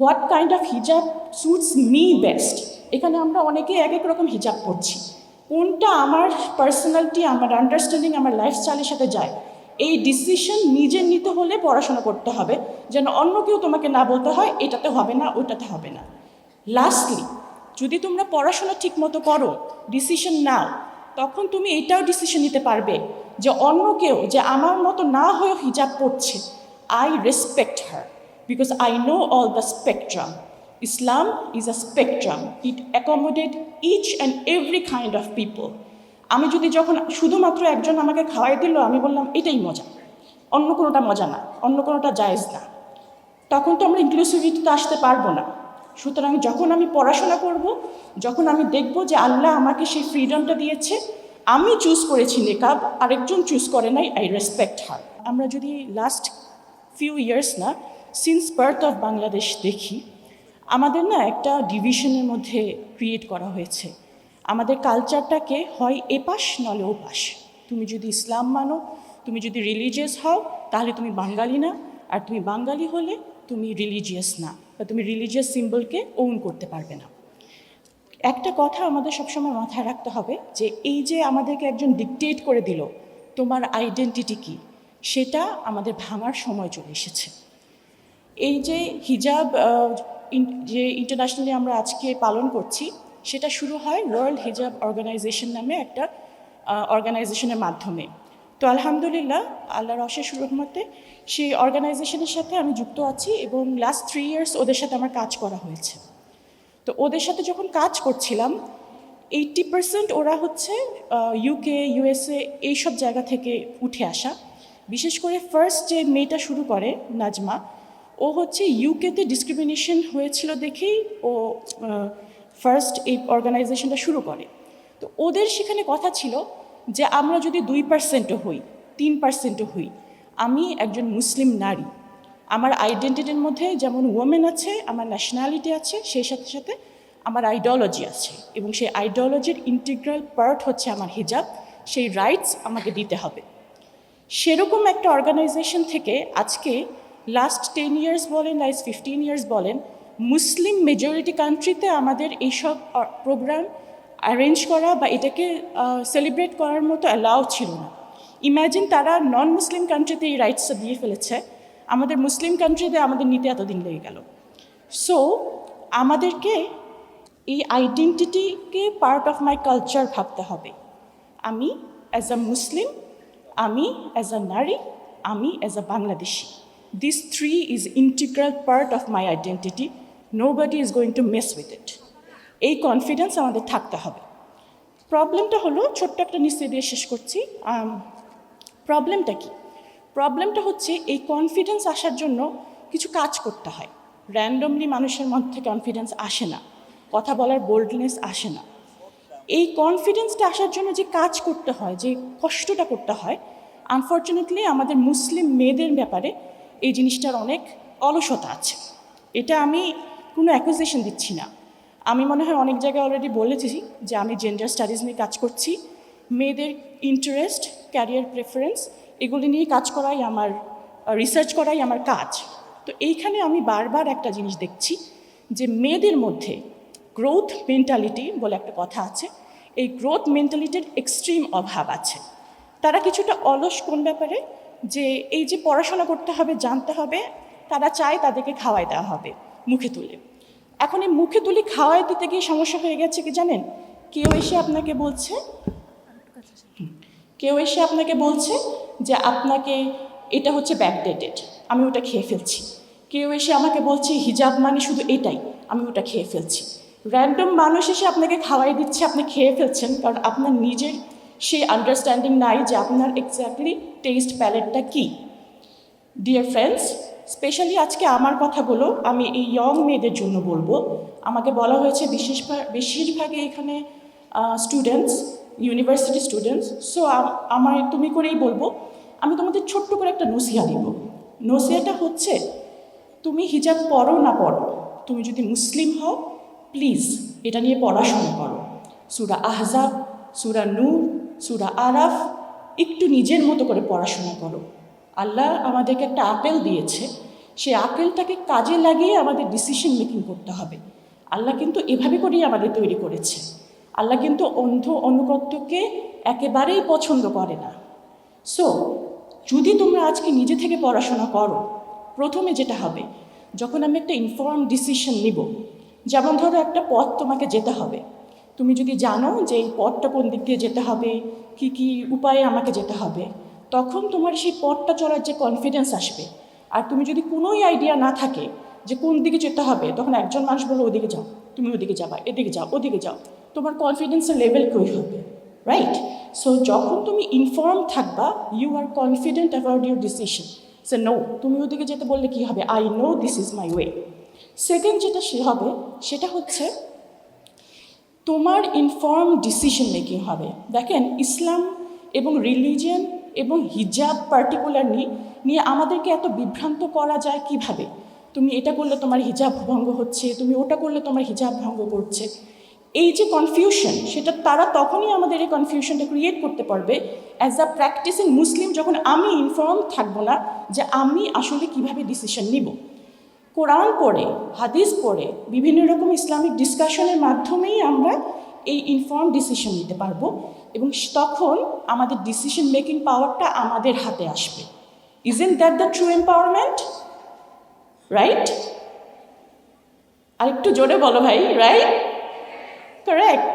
What kind of hijab suits me best এখানে আমরা অনেকে এক এক রকম হিজাব পরছি। কোনটা আমার পার্সোনালিটি আমার আন্ডারস্ট্যান্ডিং আমার লাইফস্টাইলের সাথে যায়? এই ডিসিশন নিজে নিতে হলে পড়াশোনা করতে হবে, যেন অন্য কেউ তোমাকে না বলতে হয়, এটাতে হবে না, ওটাতে হবে না। লাস্টলি যদি তোমরা পড়াশোনা ঠিক মতো করো ডিসিশন নাও, তখন তুমি এটাও ডিসিশন নিতে পারবে যে অন্য কেউ, যে আমার মতো না হয়েও হিজাব পড়ছে I respect her because I know all the spectrum Islam is a spectrum it accommodate each and every kind of people আমি যদি যখন শুধুমাত্র একজন আমাকে খাওয়াই দিল, আমি বললাম, এটাই মজা। অন্য কোনোটা মজা না, অন্য কোনোটা জায়েজ না। তখন তো আমরা ইনক্লুসিভিটিতে আসতে পারব না। সুতরাং যখন আমি পড়াশোনা করব, যখন আমি দেখব যে আল্লাহ আমাকে সেই ফ্রিডমটা দিয়েছে, আমি চুজ করেছি নেকাব, আরেকজন চুজ করে নাই আই রেসপেক্ট হার আমরা যদি লাস্ট ফিউ ইয়ার্স না সিন্স বার্থ অফ বাংলাদেশ দেখি, আমাদের না একটা ডিভিশনের মধ্যে ক্রিয়েট করা হয়েছে। আমাদের কালচারটাকে হয় এপাশ নলে ওপাশ। তুমি যদি ইসলাম মানো, তুমি যদি রিলিজিয়াস হও, তাহলে তুমি বাঙালি না। আর তুমি বাঙালি হলে তুমি রিলিজিয়াস না। বা তুমি রিলিজিয়াস সিম্বলকে ওন করতে পারবে না। একটা কথা আমাদের সবসময় মাথায় রাখতে হবে যে, এই যে আমাদেরকে একজন ডিকটেট করে দিল, তোমার আইডেন্টিটি কি? সেটা আমাদের ভাঙার সময় চলে এসেছে। এই যে হিজাব যে ইন্টারন্যাশনালি আমরা আজকে পালন করছি, সেটা শুরু হয় ওয়ার্ল্ড হিজাব অর্গানাইজেশন নামে একটা অর্গানাইজেশনের মাধ্যমে। তো আলহামদুলিল্লাহ, আল্লাহর অশেষ রহমতে সেই অর্গানাইজেশনের সাথে আমি যুক্ত আছি এবং লাস্ট থ্রি ইয়ার্স ওদের সাথে আমার কাজ করা হয়েছে। তো ওদের সাথে যখন কাজ করছিলাম এইটটি পার্সেন্ট ওরা হচ্ছে ইউকে ইউএসএ এইসব জায়গা থেকে উঠে আসা। বিশেষ করে ফার্স্ট যে মেয়েটা শুরু করে, নাজমা ও হচ্ছে ইউকেতে ডিসক্রিমিনেশন হয়েছিল দেখেই ও ফার্স্ট এই অর্গানাইজেশনটা শুরু করে। তো ওদের সেখানে কথা ছিল যে আমরা যদি দুই পার্সেন্টও হই, তিন পার্সেন্টও হই, আমি একজন মুসলিম নারী। আমার আইডেন্টিটির মধ্যে যেমন ওমেন আছে, আমার ন্যাশনালিটি আছে, সেই সাথে সাথে আমার আইডিওলজি আছে এবং সেই আইডিওলজির ইন্টিগ্রাল পার্ট হচ্ছে আমার হিজাব সেই রাইটস আমাকে দিতে হবে। সেরকম একটা অর্গানাইজেশন থেকে আজকে লাস্ট টেন ইয়ার্স বলেন লাস্ট ফিফটিন ইয়ার্স বলেন মুসলিম মেজরিটি কান্ট্রিতে আমাদের এইসব প্রোগ্রাম অ্যারেঞ্জ করা বা এটাকে সেলিব্রেট করার মতো অ্যালাউ ছিল না। ইম্যাজিন তারা নন মুসলিম কান্ট্রিতে এই রাইটসটা দিয়ে ফেলেছে, আমাদের মুসলিম কান্ট্রিতে আমাদের নিতে এতদিন লেগে গেল। সো আমাদেরকে এই আইডেন্টিটিকে পার্ট অফ মাই কালচার ভাবতে হবে। আমি অ্যাজ আ মুসলিম আমি অ্যাজ আ নারী, আমি as a Bangladeshi. Three is integral part of my identity nobody is going to mess with it এই কনফিডেন্স আমাদের থাকতে হবে। প্রবলেমটা হলো, ছোট্ট একটা নিশ্চয় দিয়ে শেষ করছি। প্রবলেমটা কি? প্রবলেমটা হচ্ছে, এই কনফিডেন্স আসার জন্য কিছু কাজ করতে হয়। র্যান্ডমলি মানুষের মধ্যে কনফিডেন্স আসে না। কথা বলার বোল্ডনেস আসে না। এই কনফিডেন্সটা আসার জন্য যে কাজ করতে হয়, যে কষ্টটা করতে হয় আনফর্চুনেটলি আমাদের মুসলিম মেয়েদের ব্যাপারে এই জিনিসটার অনেক অলসতা আছে। এটা আমি কোনো অ্যাকুজেশন দিচ্ছি না। আমি মনে হয় অনেক জায়গায় অলরেডি বলেছি যে আমি জেন্ডার স্টাডিজ নিয়ে কাজ করছি। মেয়েদের ইন্টারেস্ট ক্যারিয়ার প্রেফারেন্স এগুলি নিয়ে কাজ করাই আমার রিসার্চ করাই আমার কাজ। তো এইখানে আমি বারবার একটা জিনিস দেখছি যে মেয়েদের মধ্যে গ্রোথ মেন্টালিটি বলে একটা কথা আছে, এই গ্রোথ মেন্টালিটির এক্সট্রিম অভাব আছে। তারা কিছুটা অলস কোন ব্যাপারে? যে এই যে পড়াশোনা করতে হবে, জানতে হবে, তারা চায় তাদেরকে খাওয়াই দেওয়া হবে, মুখে তুলে। এখন এই মুখে তুলে খাওয়াই দিতে গিয়ে সমস্যা হয়ে গেছে কি জানেন? কেউ এসে আপনাকে বলছে, কেউ এসে আপনাকে বলছে যে আপনাকে এটা হচ্ছে ব্যাকডেটেড আমি ওটা খেয়ে ফেলছি। কেউ এসে আমাকে বলছে, হিজাব মানে শুধু এটাই, আমি ওটা খেয়ে ফেলছি। র্যান্ডম মানুষ এসে আপনাকে খাওয়াই দিচ্ছে, আপনি খেয়ে ফেলছেন, কারণ আপনার নিজের সেই আন্ডারস্ট্যান্ডিং নাই যে আপনার এক্স্যাক্টলি টেস্ট প্যালেটটা কী? ডিয়ার ফ্রেন্ডস স্পেশালি আজকে আমার কথাগুলো আমি এই ইয়ং মেয়েদের জন্য বলব। আমাকে বলা হয়েছে বিশেষ বেশিরভাগই এখানে স্টুডেন্টস ইউনিভার্সিটি স্টুডেন্টস সো আমার তুমি করেই বলব, আমি তোমাদের ছোট্ট করে একটা নসিহা দিব। নসিহাটা হচ্ছে, তুমি হিজাব পড়ো না পড়ো তুমি যদি মুসলিম হও প্লিজ এটা নিয়ে পড়াশোনা করো। সুরা আহজাব, সুরা নূর, সুরা আরাফ একটু নিজের মতো করে পড়াশোনা করো। আল্লাহ আমাদেরকে একটা আপেল দিয়েছে। সেই আপেলটাকে কাজে লাগিয়ে আমাদের ডিসিশন মেকিং করতে হবে। আল্লাহ কিন্তু এভাবে করেই আমাদের তৈরি করেছে। আল্লাহ কিন্তু অন্ধ অনুগত্যকে একেবারেই পছন্দ করে না। সো যদি তোমরা আজকে নিজে থেকে পড়াশোনা করো, প্রথমে যেটা হবে, যখন আমি একটা ইনফর্ম ডিসিশন নিব, যেমন ধরো একটা পথ তোমাকে যেতে হবে। তুমি যদি জানো যে এই পথটা কোন দিক দিয়ে যেতে হবে, কি কি উপায়ে আমাকে যেতে হবে, তখন তোমার সেই পথটা চলার যে কনফিডেন্স আসবে। আর তুমি যদি কোনোই আইডিয়া না থাকে যে কোন দিকে যেতে হবে, তখন একজন মানুষ বলল, ওদিকে যাও, তুমি ওদিকে যাবা, এদিকে যাও, ওদিকে যাও। তোমার কনফিডেন্সের লেভেল কই হবে রাইট সো যখন তুমি ইনফর্ম থাকবা you are confident about your decision say no তুমি ওদিকে যেতে বললে কি হবে? I know this is my way second যেটা সে হবে, সেটা হচ্ছে তোমার ইনফর্ম ডিসিশন মেকিং হবে। দেখেন, ইসলাম এবং রিলিজিয়ান এবং হিজাব পার্টিকুলার নিয়ে আমাদেরকে এত বিভ্রান্ত করা যায় কীভাবে? তুমি এটা করলে তোমার হিজাব ভঙ্গ হচ্ছে, তুমি ওটা করলে তোমার হিজাব ভঙ্গ করছে। এই যে কনফিউশন সেটা তারা তখনই আমাদের এই কনফিউশনটা ক্রিয়েট করতে পারবে। অ্যাজ আ প্র্যাকটিসিং মুসলিম যখন আমি ইনফর্ম থাকব না যে আমি আসলে কীভাবে ডিসিশন নিব। কোরআন পড়ে, হাদিস পড়ে, বিভিন্ন রকম ইসলামিক ডিসকাশনের মাধ্যমেই আমরা এই ইনফর্ম ডিসিশন নিতে পারব এবং তখন আমাদের ডিসিশন মেকিং পাওয়ারটা আমাদের হাতে আসবে। Isn't that the true empowerment right আরেকটু জোরে বলো ভাই right correct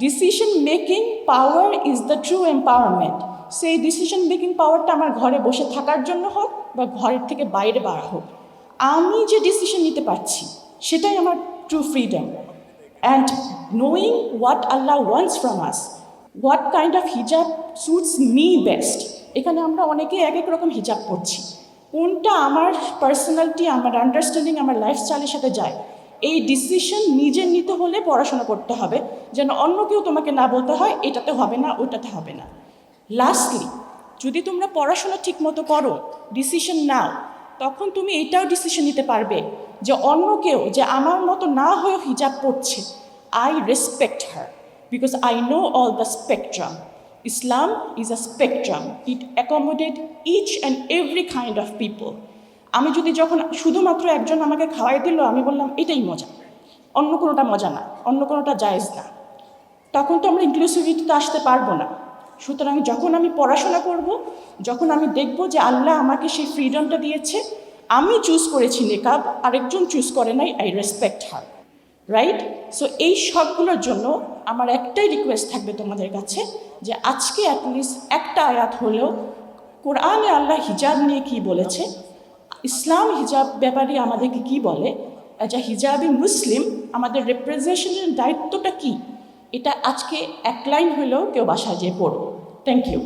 decision making power is the true empowerment সেই ডিসিশন মেকিং পাওয়ারটা আমার ঘরে বসে থাকার জন্য হোক বা ঘরের থেকে বাইরে বার হোক আমি যে ডিসিশন নিতে পারছি, সেটাই আমার true freedom and knowing what Allah wants from us what kind of hijab suits me best এখানে আমরা অনেকে এক এক রকম হিজাব পড়ছি কোনটা আমার পার্সোনালিটি আমার আন্ডারস্ট্যান্ডিং আমার লাইফস্টাইলের সাথে যায়, এই ডিসিশন নিজে নিতে হলে পড়াশোনা করতে হবে, যেন অন্য কেউ তোমাকে না বলতে হয়, এটাতে হবে না, ওটাতে হবে না। লাস্টলি যদি তোমরা পড়াশোনা ঠিকমতো করো ডিসিশন নাও তখন তুমি এটাও ডিসিশন নিতে পারবে যে অন্য কেউ যে আমার মতো না হয়েও হিজাব পড়ছে I respect her because I know all the spectrum Islam is a spectrum it accommodate each and every kind of people আমি যদি যখন শুধুমাত্র একজন আমাকে খাওয়াই দিল, আমি বললাম, এটাই মজা। অন্য কোনোটা মজা না, অন্য কোনোটা জায়েজ না। তখন তো আমরা ইনক্লুসিভিটিতে আসতে পারব না। সুতরাং যখন আমি পড়াশোনা করব, যখন আমি দেখব যে আল্লাহ আমাকে সেই ফ্রিডমটা দিয়েছে, আমি চুজ করেছি নেকাব আরেকজন চুজ করে নাই I respect her right so এই সবগুলোর জন্য আমার একটাই রিকোয়েস্ট থাকবে তোমাদের কাছে যে আজকে অ্যাটলিস্ট একটা আয়াত হলেও কোরআনে আল্লাহ হিজাব নিয়ে কি বলেছে, ইসলাম হিজাব ব্যাপারে আমাদেরকে কি বলে অ্যাজ আ হিজাবি মুসলিম আমাদের রিপ্রেজেন্টেশনের দায়িত্বটা কি? এটা আজকে এক লাইন হলেও কেউ বাসায় যেয়ে পড়ো থ্যাংক ইউ